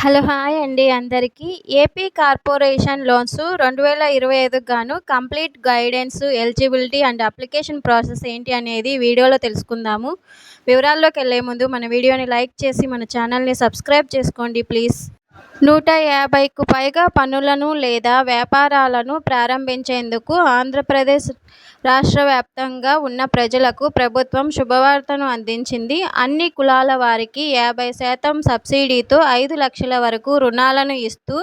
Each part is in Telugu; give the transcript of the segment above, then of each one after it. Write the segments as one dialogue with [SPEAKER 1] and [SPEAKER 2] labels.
[SPEAKER 1] హలో హాయ్ అండి అందరికీ. ఏపీ కార్పొరేషన్ లోన్స్ రెండు వేల ఇరవై ఐదుకు గాను complete guidance eligibility and application process ఏంటి అనేది వీడియోలో తెలుసుకుందాము. వివరాల్లోకి వెళ్ళే ముందు మన వీడియోని లైక్ చేసి మన ఛానల్ని సబ్స్క్రైబ్ చేసుకోండి ప్లీజ్. నూట యాభైకు పైగా పనులను లేదా వ్యాపారాలను ప్రారంభించేందుకు ఆంధ్రప్రదేశ్ రాష్ట్ర వ్యాప్తంగా ఉన్న ప్రజలకు ప్రభుత్వం శుభవార్తను అందించింది. అన్ని కులాల వారికి యాభై శాతం సబ్సిడీతో ఐదు లక్షల వరకు రుణాలను ఇస్తూ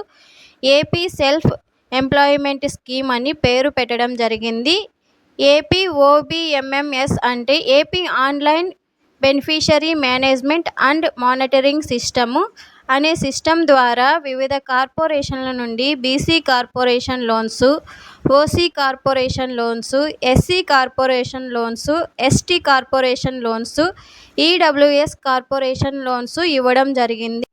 [SPEAKER 1] ఏపీ సెల్ఫ్ ఎంప్లాయ్మెంట్ స్కీమ్ అని పేరు పెట్టడం జరిగింది. ఏపీ ఓబీఎంఎంఎస్ అంటే AP online beneficiary management and monitoring system. అనే సిస్టమ్ ద్వారా వివిధ కార్పొరేషన్ల నుండి BC corporation loans OC corporation loans SC corporation loans ST corporation loans EWS corporation loans ఇవ్వడం జరిగింది.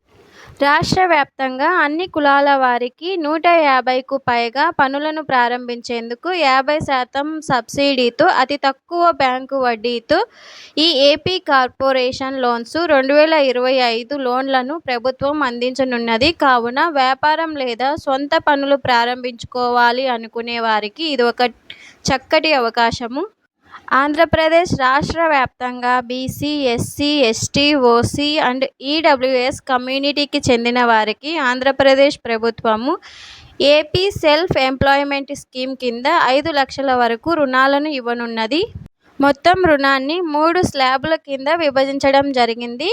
[SPEAKER 1] రాష్ట్ర వ్యాప్తంగా అన్ని కులాల వారికి నూట యాభైకు పైగా పనులను ప్రారంభించేందుకు యాభై శాతం సబ్సిడీతో అతి తక్కువ బ్యాంకు వడ్డీతో ఈ ఏపీ కార్పొరేషన్ లోన్స్ రెండు వేల ఇరవై ఐదు లోన్లను ప్రభుత్వం అందించనున్నది. కావున వ్యాపారం లేదా సొంత పనులు ప్రారంభించుకోవాలి అనుకునే వారికి ఇది ఒక చక్కటి అవకాశము. ఆంధ్రప్రదేశ్ రాష్ట్ర వ్యాప్తంగా BC SC ST OC and EWS కమ్యూనిటీకి చెందిన వారికి ఆంధ్రప్రదేశ్ ప్రభుత్వము ఏపీ సెల్ఫ్ ఎంప్లాయ్మెంట్ స్కీమ్ కింద ఐదు లక్షల వరకు రుణాలను ఇవ్వనున్నది. మొత్తం రుణాన్ని మూడు స్లాబుల కింద విభజించడం జరిగింది.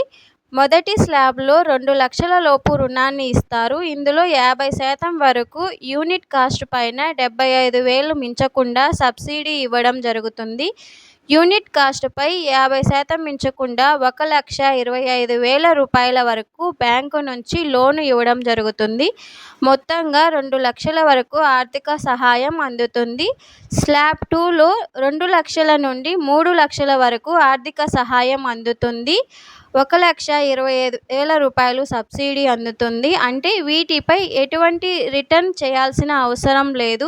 [SPEAKER 1] మొదటి స్లాబ్లో రెండు లక్షల లోపు రుణాన్ని ఇస్తారు. ఇందులో యాభై శాతం వరకు యూనిట్ కాస్ట్ పైన డెబ్బై ఐదు వేలు మించకుండా సబ్సిడీ ఇవ్వడం జరుగుతుంది. యూనిట్ కాస్ట్పై యాభై శాతం మించకుండా ఒక లక్ష ఇరవై ఐదు వేల రూపాయల వరకు బ్యాంకు నుంచి లోను ఇవ్వడం జరుగుతుంది. మొత్తంగా రెండు లక్షల వరకు ఆర్థిక సహాయం అందుతుంది. స్లాబ్ టూలో రెండు లక్షల నుండి మూడు లక్షల వరకు ఆర్థిక సహాయం అందుతుంది. ఒక లక్ష ఇరవై ఐదు వేల రూపాయలు సబ్సిడీ అందుతుంది. అంటే వీటిపై ఎటువంటి రిటర్న్ చేయాల్సిన అవసరం లేదు.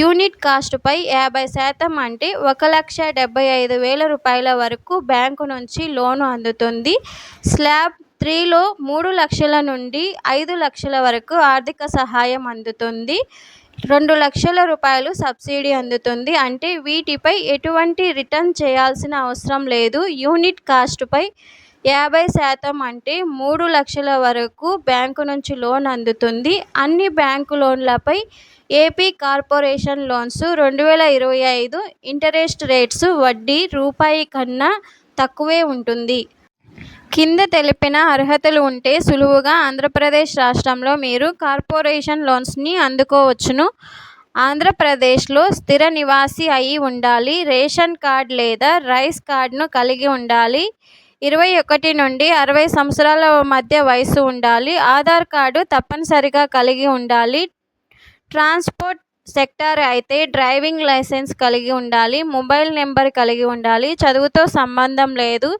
[SPEAKER 1] యూనిట్ కాస్ట్పై యాభై శాతం అంటే ఒక లక్ష డెబ్బై ఐదు వేల రూపాయల వరకు బ్యాంకు నుంచి లోను అందుతుంది. స్లాబ్ త్రీలో మూడు లక్షల నుండి ఐదు లక్షల వరకు ఆర్థిక సహాయం అందుతుంది. రెండు లక్షల రూపాయలు సబ్సిడీ అందుతుంది. అంటే వీటిపై ఎటువంటి రిటర్న్ చేయాల్సిన అవసరం లేదు. యూనిట్ కాస్ట్పై యాభై శాతం అంటే మూడు లక్షల వరకు బ్యాంకు నుంచి లోన్ అందుతుంది. అన్ని బ్యాంకు లోన్లపై ఏపీ కార్పొరేషన్ లోన్స్ రెండు వేల ఇరవై ఐదు ఇంటరెస్ట్ రేట్స్ వడ్డీ రూపాయి కన్నా తక్కువే ఉంటుంది. కింద తెలిపిన అర్హతలు ఉంటే సులువుగా ఆంధ్రప్రదేశ్ రాష్ట్రంలో మీరు కార్పొరేషన్ లోన్స్ని అందుకోవచ్చును. ఆంధ్రప్రదేశ్లో స్థిర నివాసి అయి ఉండాలి. రేషన్ కార్డ్ లేదా రైస్ కార్డ్ను కలిగి ఉండాలి. ఇరవై ఒకటి నుండి అరవై సంవత్సరాల మధ్య వయసు ఉండాలి. ఆధార్ కార్డు తప్పనిసరిగా కలిగి ఉండాలి. ట్రాన్స్పోర్ట్ సెక్టార్ అయితే డ్రైవింగ్ లైసెన్స్ కలిగి ఉండాలి. మొబైల్ నెంబర్ కలిగి ఉండాలి. చదువుతో సంబంధం లేదు.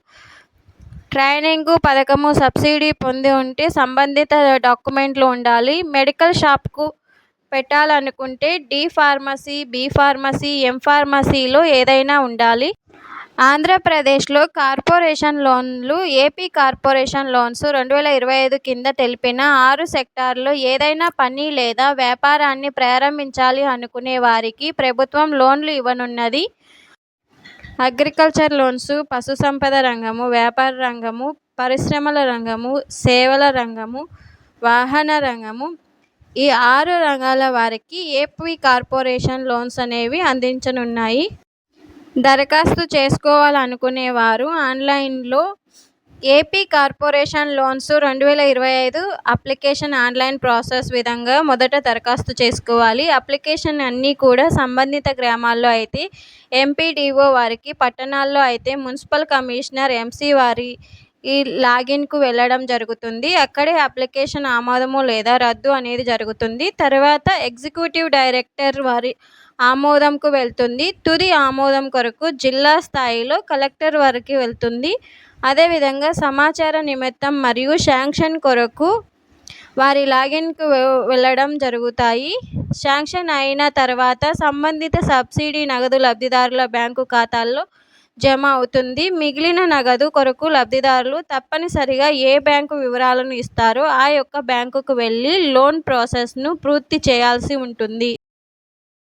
[SPEAKER 1] ట్రైనింగ్ పథకము సబ్సిడీ పొంది ఉంటే సంబంధిత డాక్యుమెంట్లు ఉండాలి. మెడికల్ షాప్కు పెట్టాలనుకుంటే D pharmacy B pharmacy M ఫార్మసీలో ఏదైనా ఉండాలి. ఆంధ్రప్రదేశ్లో కార్పొరేషన్ లోన్లు ఏపీ కార్పొరేషన్ లోన్స్ రెండు వేల ఇరవై ఐదు కింద తెలిపిన ఆరు సెక్టార్లో ఏదైనా పని లేదా వ్యాపారాన్ని ప్రారంభించాలి అనుకునే వారికి ప్రభుత్వం లోన్లు ఇవ్వనున్నది. అగ్రికల్చర్ లోన్స్ పశుసంపద రంగము వ్యాపార రంగము పరిశ్రమల రంగము సేవల రంగము వాహన రంగము. ఈ ఆరు రంగాల వారికి ఏపీ కార్పొరేషన్ లోన్స్ అనేవి అందించనున్నాయి. దరఖాస్తు చేసుకోవాలనుకునే వారు ఆన్లైన్లో ఏపీ కార్పొరేషన్ లోన్స్ రెండు వేల ఇరవై ఐదు అప్లికేషన్ ఆన్లైన్ ప్రాసెస్ విధంగా మొదట దరఖాస్తు చేసుకోవాలి. అప్లికేషన్ అన్నీ కూడా సంబంధిత గ్రామాల్లో అయితే ఎంపీడీఓ వారికి పట్టణాల్లో అయితే మున్సిపల్ కమిషనర్ ఎంసీ వారి ఈ లాగిన్కు వెళ్ళడం జరుగుతుంది. అక్కడే అప్లికేషన్ ఆమోదము లేదా రద్దు అనేది జరుగుతుంది. తర్వాత ఎగ్జిక్యూటివ్ డైరెక్టర్ వారి ఆమోదంకు వెళ్తుంది. తుది ఆమోదం కొరకు జిల్లా స్థాయిలో కలెక్టర్ వరకు వెళ్తుంది. అదేవిధంగా సమాచార నిమిత్తం మరియు శాంక్షన్ కొరకు వారి లాగిన్కు వెళ్ళడం జరుగుతాయి. శాంక్షన్ అయిన తర్వాత సంబంధిత సబ్సిడీ నగదు లబ్ధిదారుల బ్యాంకు ఖాతాల్లో జమ అవుతుంది. మిగిలిన నగదు కొరకు లబ్ధిదారులు తప్పనిసరిగా ఏ బ్యాంకు వివరాలను ఇస్తారో ఆ యొక్క బ్యాంకుకు వెళ్ళి లోన్ ప్రాసెస్ను పూర్తి చేయాల్సి ఉంటుంది.